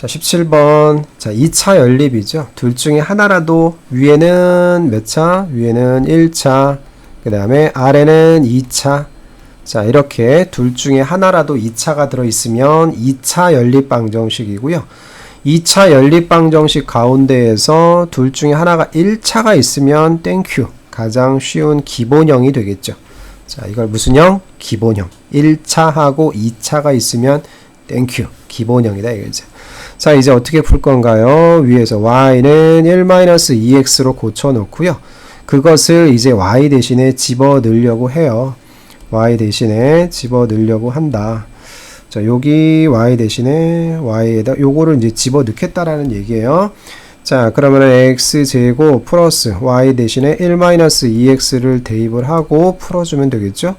자, 17번. 자, 2차 연립이죠. 둘 중에 하나라도 위에는 몇 차? 위에는 1차. 그 다음에 아래는 2차. 자, 이렇게 둘 중에 하나라도 2차가 들어있으면 2차 연립방정식이고요. 2차 연립방정식 가운데에서 둘 중에 하나가 1차가 있으면 땡큐. 가장 쉬운 기본형이 되겠죠. 자, 이걸 무슨 형? 기본형. 1차하고 2차가 있으면 땡큐. 기본형이다 이거죠. 자, 이제 어떻게 풀 건가요? 위에서 y는 1-2x로 고쳐 놓고요. 그것을 이제 y 대신에 집어 넣으려고 해요. y 대신에 집어 넣으려고 한다. 자, 여기 y 대신에 y에다 요거를 이제 집어 넣겠다라는 얘기예요. 자, 그러면 x 제곱 플러스 y 대신에 1-2x를 대입을 하고 풀어 주면 되겠죠?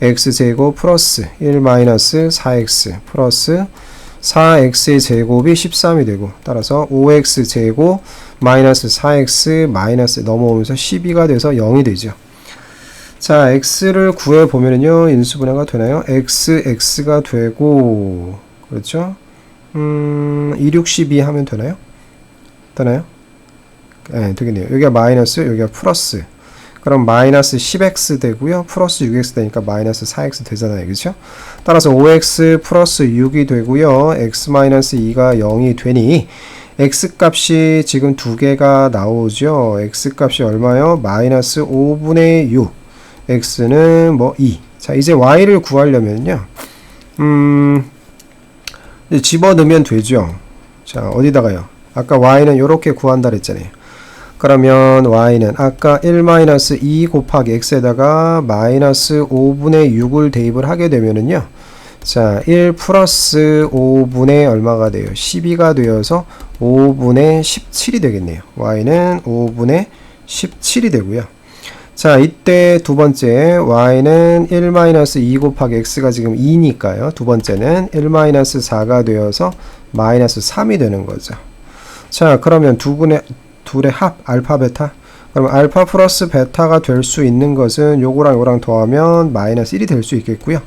X 제곱 플러스 1-4x 플러스 4x의 제곱이 13이 되고 따라서 5x 제곱 마이너스 4x 마이너스 넘어오면서 12가 돼서 0이 되죠. 자, x를 구해 보면은요. 인수분해가 되나요? x x가 되고 그렇죠? 음, 2, 6, 12 하면 되나요? 되나요? 네, 되겠네요. 여기가 마이너스, 여기가 플러스. 그럼 마이너스 10x 되고요. 플러스 6x 되니까 마이너스 4x 되잖아요. 그렇죠? 따라서 5x 플러스 6이 되고요. x 마이너스 2가 0이 되니 x 값이 지금 두 개가 나오죠. x 값이 얼마요? 마이너스 5분의 6. x는 뭐 2. 자, 이제 y를 구하려면요. 음, 이제 집어넣으면 되죠. 자, 어디다가요? 아까 y는 이렇게 구한다 그랬잖아요. 그러면 y는 아까 1-2 곱하기 x에다가 마이너스 5분의 6을 대입을 하게 되면은요. 자, 1 플러스 5분의 얼마가 돼요? 12가 되어서 5분의 17이 되겠네요. y는 5분의 17이 되고요. 자, 이때 두 번째 y는 1-2 곱하기 x가 지금 2니까요. 두 번째는 1-4가 되어서 마이너스 3이 되는 거죠. 자, 그러면 두 분의 둘의 합 알파 베타 그럼 알파 플러스 베타가 될 수 있는 것은 요거랑 요거랑 더하면 마이너스 1이 될 수 있겠고요.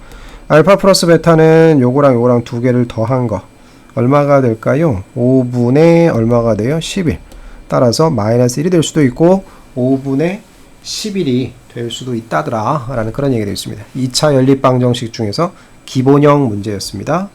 알파 플러스 베타는 요거랑 요거랑 두 개를 더한 거 얼마가 될까요? 5분의 얼마가 돼요? 11 따라서 마이너스 1이 될 수도 있고 5분의 11이 될 수도 있다더라 라는 그런 얘기가 되어 있습니다. 2차 연립방정식 중에서 기본형 문제였습니다.